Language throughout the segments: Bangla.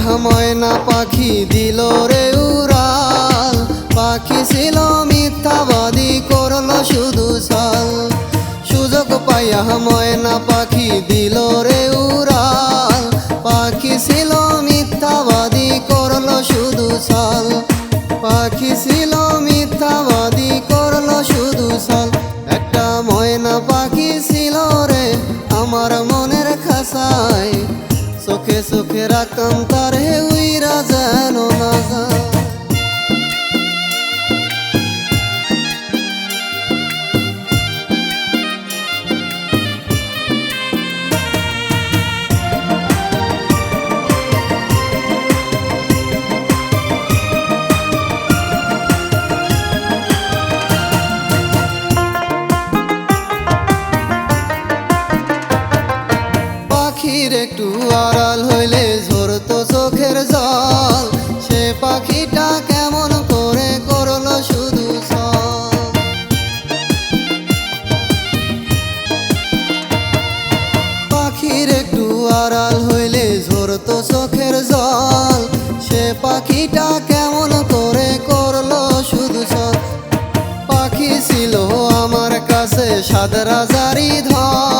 আহ ময়না পাখি দিল রে উড়াল। পাখি ছিল মিথ্যাবাদী, করল শুধু সাল। সুযোগ পাইয়া ময়না পাখি দিল রে উড়াল। পাখি ছিল মিথ্যাবাদী, করল শুধু সাল। পাখি ছিল মিথ্যাবাদী, করল শুধু সাল। একটা ময়না পাখি ছিল রে আমার মনের খাসায়। চোখে চোখে রাখতাম তার হে উইরা যেন না सदर जारी धा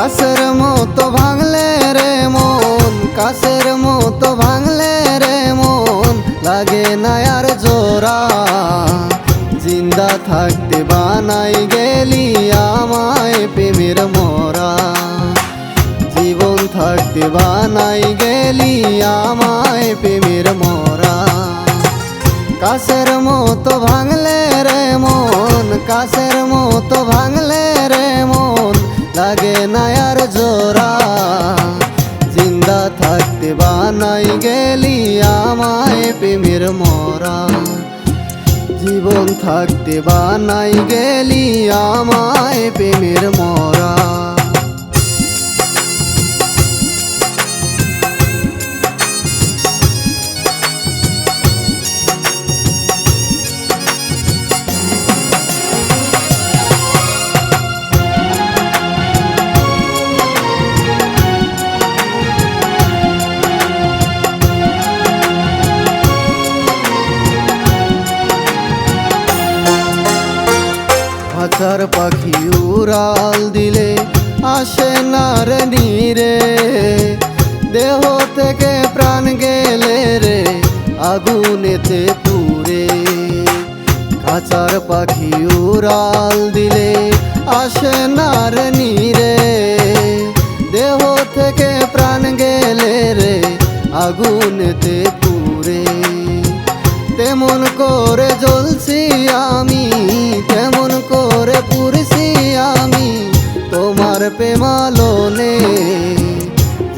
কাসের মতো ভাঙলে রে মন কাসের মতো ভাঙলে রে মন। লাগে না আর জোরা জিন্দা থাকতে বানাই গেলি আমায় প্রেমের মরা। জীবন থাকতে বানাই গেলি আমায় প্রেমের মরা। কাসের মতো ভাঙলে রে মন কাসের মতো ভাঙলে লাগে না আর জোরা জিন্দা থাকতে বানাই গেলি আমায় প্রেমের মরা। জীবন থাকতে বানাই গেলি আমায় প্রেমের মরা। হাজার পাখি উড়াল দিলে আসে না রে নীরে। দেহ থেকে প্রাণ গেলে রে আগুনেতে পুরে খাঁচার পাখি উড়াল দিলে আসে না রে নীরে। দেহ থেকে প্রাণ গেলে রে আগুনেতে পুরে তেমন করে জ্বলছি আমি, তেমন তোমার প্রেমালোনে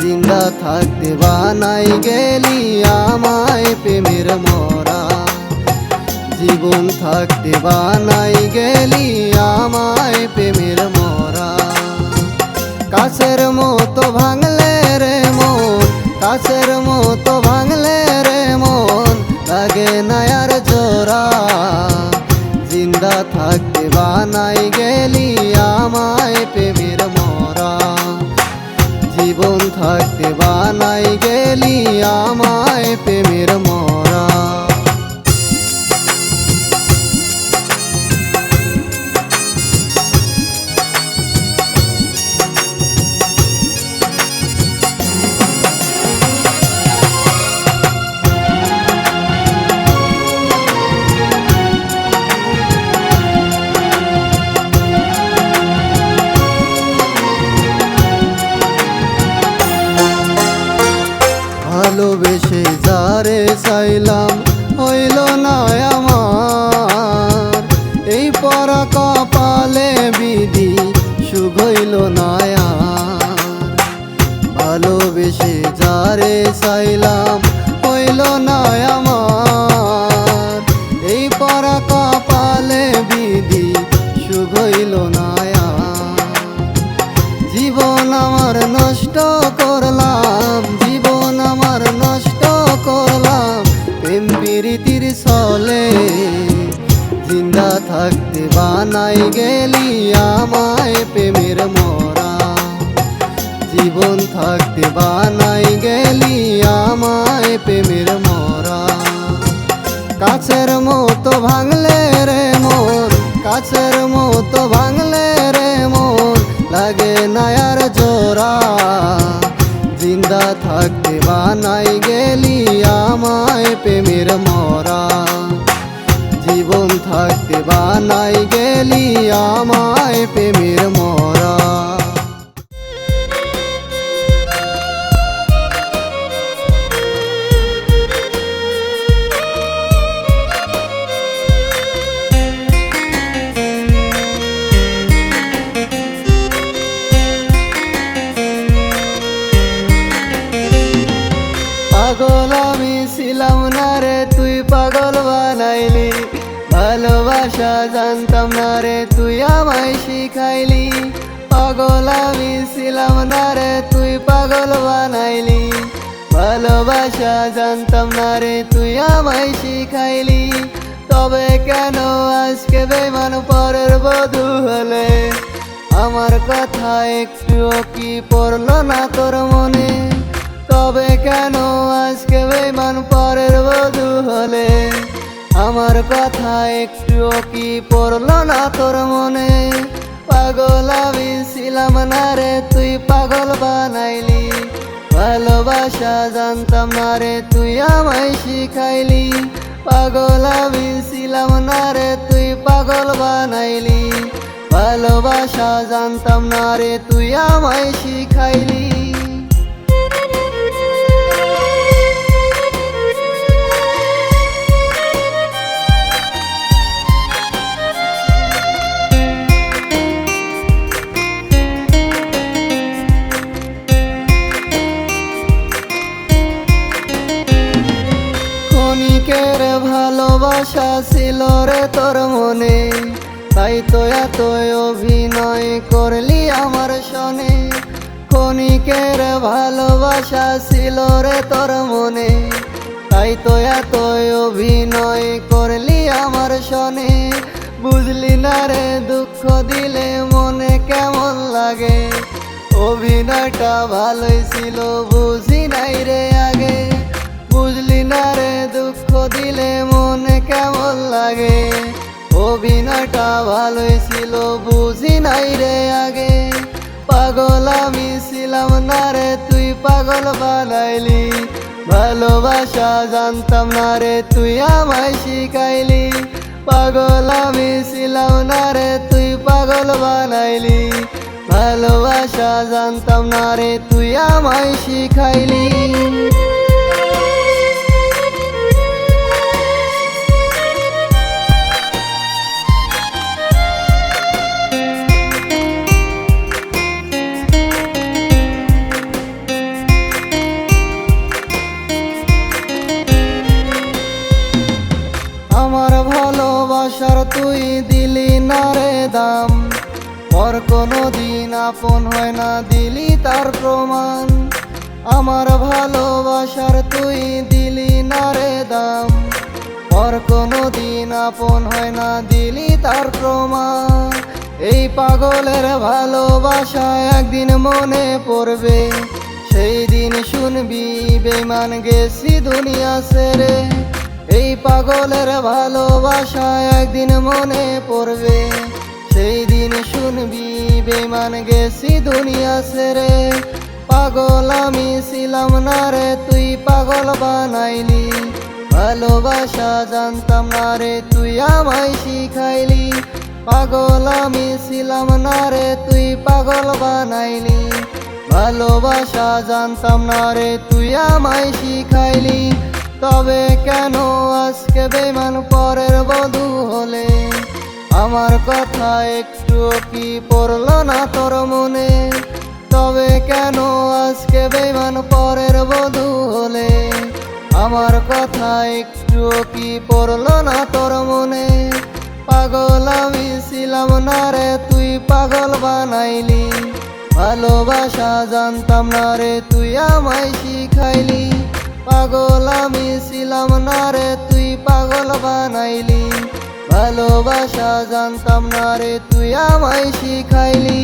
জিন্দা থাকতে বানাই গেলি আমায় প্রেমের মরা জীবন থাকতে বানাই গেলি আমায় প্রেমের মরা কাছের মতো ভাঙলে রে মন কাছের মতো ভাঙলে রে মন লাগে না আর জোরা জিন্দা থাকতে বানাই গেলি বানাই গেলি আমায় প্রেমের মরা baila বানাই গেলি আমায় প্রেমের মরা। জীবন থাকতে বানাই গেলি আমায় প্রেমের মরা। কাছের মতো ভাঙলে রে মন, কাছের মতো ভাঙলে রে মন, লাগে না আর জোরা জিন্দা থাকতে বানাই গেলি আমায় প্রেমের মরা। জীবন থাকতে বানাই গেলি আমায় প্রেমের মরা। জানতাম না রে তুই আমায় শিখাইলি। পাগল আমি ছিলাম না রে, তুই পাগল বানাইলি। ভালোবাসা জানতাম না রে তুই আমায় শিখাইলি। তবে কেন আজকে বেমান পরের বধু হলে? আমার কথা একটুও কি পড়ল না তোর মনে? তবে কেন আজকে বেমান পরের বধু হলে? আমার কথা একটুও কি পড়ল না তোর মনে? পাগল আমি ছিলাম না রে, তুই পাগল বানাইলি। ভালোবাসা জানতাম না রে, তুই আমায় শিখাইলি। পাগল আমি ছিলাম না রে, তুই পাগল বানাইলি। ভালোবাসা জানতাম না রে, তুই আমায় শিখাইলি। তো এত অভিনয় করলি আমার সনে ক্ষণিকের ভালোবাসা ছিল রে তোর মনে। তাই তো এত অভিনয় করলি আমার সনে বুঝলি না রে, দুঃখ দিলে মনে কেমন লাগে? অভিনয়টা ভালোই ছিল, বুঝি নাই রে। ভালোই ছিল, বুঝি নাই রে আগে। পাগল আমি ছিলাম না রে, তুই পাগল বানাইলি। ভালোবাসা জানতাম না রে, তুই আমায় শিখাইলি। পাগল আমি ছিলাম না রে, তুই পাগল বানাইলি। ভালোবাসা জানতাম না রে, তুই আমায় শিখাইলি। তুই দিলি না রে দাম। পর কোনো দিন আপন হয় না দিলি তার প্রমাণ। আমার ভালোবাসার তুই দিলি না রে দাম। পর কোনো দিন আপন হয় না দিলি তার প্রমাণ। এই পাগলের ভালোবাসা একদিন মনে পড়বে। সেই দিন শুনবি বেমান গেছি দুনিয়া সেরে এই পাগলের ভালোবাসা একদিন মনে পড়বে, সেই দিন শুনবি বেমান গেছি দুনিয়া সেরে পাগল আমি ছিলাম না রে, তুই পাগল বানাইলি। ভালোবাসা জানতাম না রে, তুই আমায় শিখাইলি। পাগল আমি ছিলাম না রে, তুই পাগল বানাইলি। ভালোবাসা জানতাম না রে, তুই আমায় শিখাইলি। তবে কেন আজকে বেমান পরের বধু হলে? আমার কথা একটু কি পড়ল না তোর মনে? তবে কেন আজকে বেমান পরের বধু হলে? আমার কথা একটু কি পড়ল না তোর মনে? পাগল আমি ছিলাম না রে, তুই পাগল বানাইলি। ভালোবাসা জানতাম না রে, তুই আমায় শিখাইলি। পাগল আমি ছিলাম না রে, তুই পাগল বানাইলি। ভালোবাসা জানতাম না রে, তুই আমায় শিখাইলি।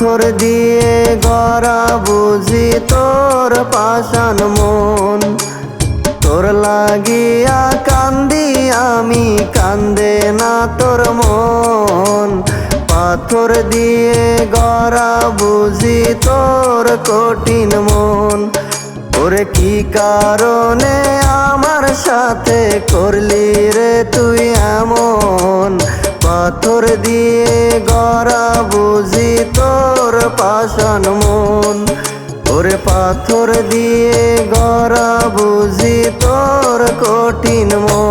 পাথর দিয়ে গড়া বুঝি তোর পাষাণ মন। তোর লাগিয়া কান্দি আমি, কান্দে না তোর মন। পাথর দিয়ে গড়া বুঝি তোর কঠিন মন। ওরে কি কারণে আমার সাথে করলি রে তুই এমন? পাথর দিয়ে পাথর দিয়ে গড়া বুঝি তোর কঠিন মন।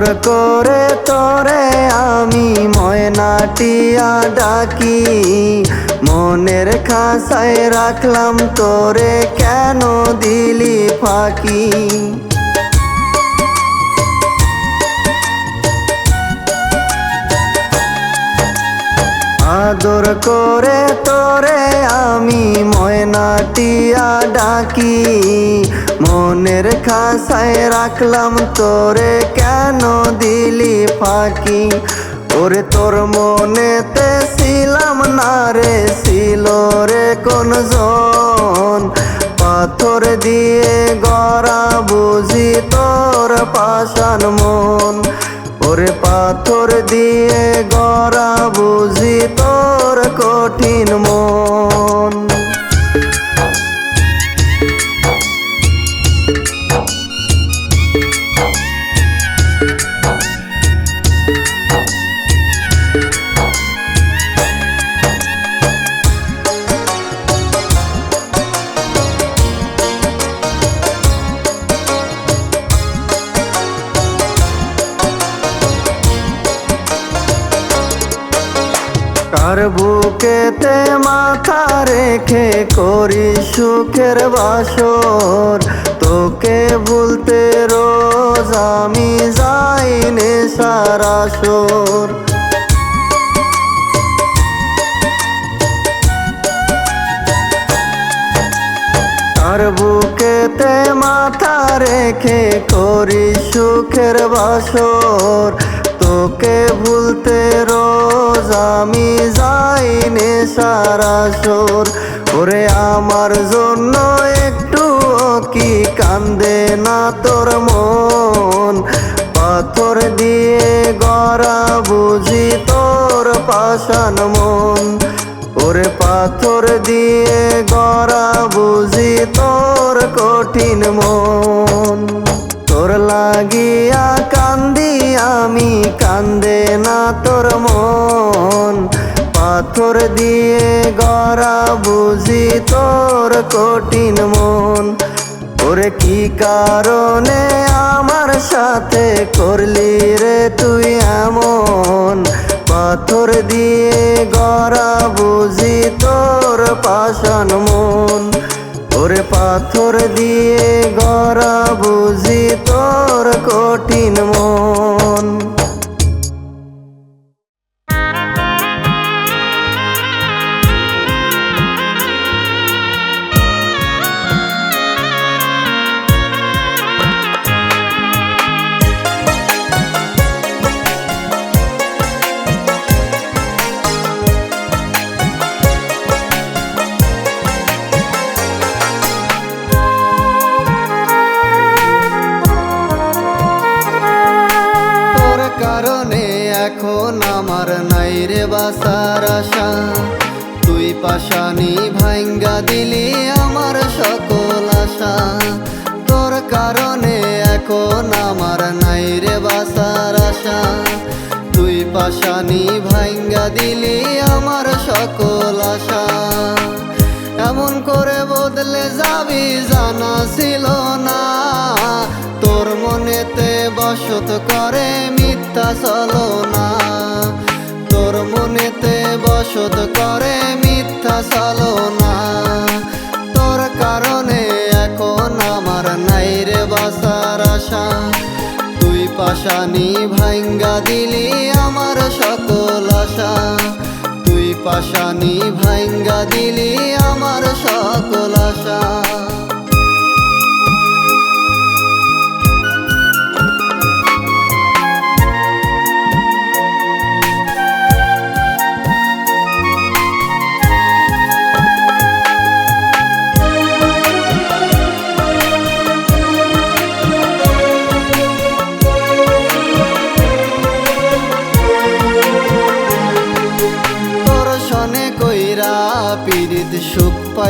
আদর করে তোরে আমি ময়নাটিয়া ডাকি। মনের খাসায় রাখলাম তোরে কেন দিলি ফাঁকি? আদর করে তোরে আমি ময়নাটিয়া ডাকি। মনের খাসায় রাখলাম তোরে, কেন দিলি ফাঁকি? ওরে তোর মনেতে ছিলাম না রে, ছিল রে কোন জন পাথর দিয়ে গড়া বুঝি তোর পাশান মন। ওরে পাথর দিয়ে গড়া বুঝি তোর কঠিন মন। রেখে করি সুখের বাসর। তোকে ভুলতে রোজ আমি যাই সারা সর তার বুকেতে মাথা রেখে করি সুখের বাসর। তোকে ভুলতে রোজ আমি যাই সারা সর ওরে আমার জন্য একটু কি কান্দে না তোর মন? পাথর দিয়ে গড়া বুঝি তোর পাশান মন। ওরে পাথর দিয়ে গড়া বুঝি তোর কঠিন মন। তোর লাগিয়া আমি কান্দে না তোর মন। পাথর দিয়ে গড়া বুঝি তোর কঠিন মন। ওরে কি কারণে আমার সাথে করলি রে তুই এমন? পাথর দিয়ে গড়া বুঝি তোর পাশান মন। ওরে পাথর দিয়ে গড়া বুঝি তোর কঠিন মন। আশা তোর কারণে এখন আমার নাই রে বাসার আশা। তুই পাশানি ভাঙ্গা দিলি আমার সকল আশা। এমন করে বদলে যাবি জানা ছিল না। তোর মনেতে বসত করে মিথ্যা চলো না। তোর মনেতে বসত করে মিথ্যা চলো না। রে বাসার আশা তুই পাশানি ভাঙ্গা দিলি আমার সকল আশা। তুই পাশানি ভাঙ্গা দিলি আমার সকল আশা।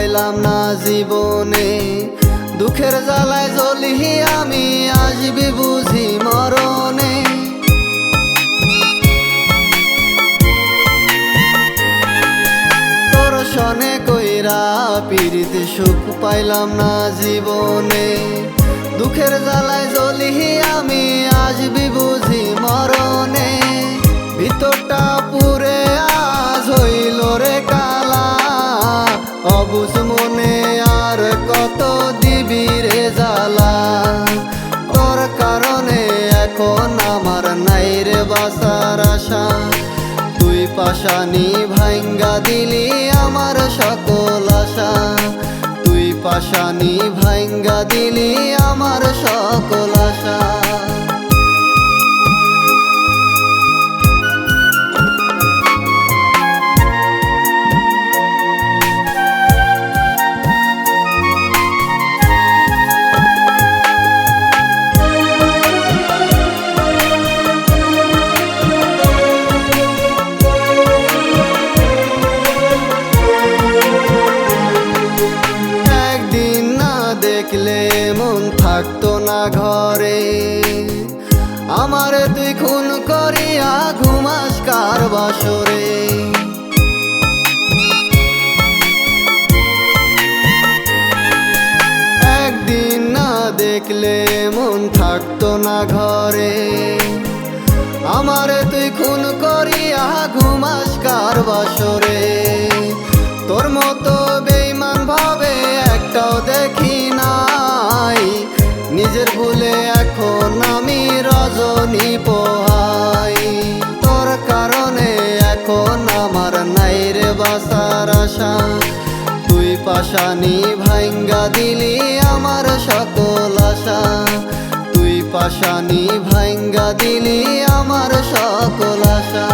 পাইলাম না জীবনে। দুঃখের জ্বালায় জ্বলি আমি, আসবি বুঝি মরণে। সনে কইরা পীড়িতে সুখ পাইলাম না জীবনে। দুঃখের জ্বালায় জ্বলি আমি, আসবি বুঝি মরণে। ভিতরটা পুরে অবুস মনে আর কত দিবি রে জালা তোর কারণে এখন আমার নাই রে বাসার আশা। তুই পাশানি ভাঙ্গা দিলি আমার সকল আশা। তুই পাশানি ভাঙ্গা দিলি আমার সকল আশা। দেখলে মন থাকতো না ঘরে। আমারে তুই খুন করিয়া ঘুমাস কার বাসরে। তোর মতো বেইমান ভাবে একটাও দেখি নাই। নিজের ভুলে এখন আমি রজনী পোহাই। তোর কারণে এখন আমার নাই রে বাসার আশা। পাশানি ভাঙ্গা দিলি আমার সকল আশা। তুই পাশানি ভাঙ্গা দিলি আমার সকল আশা।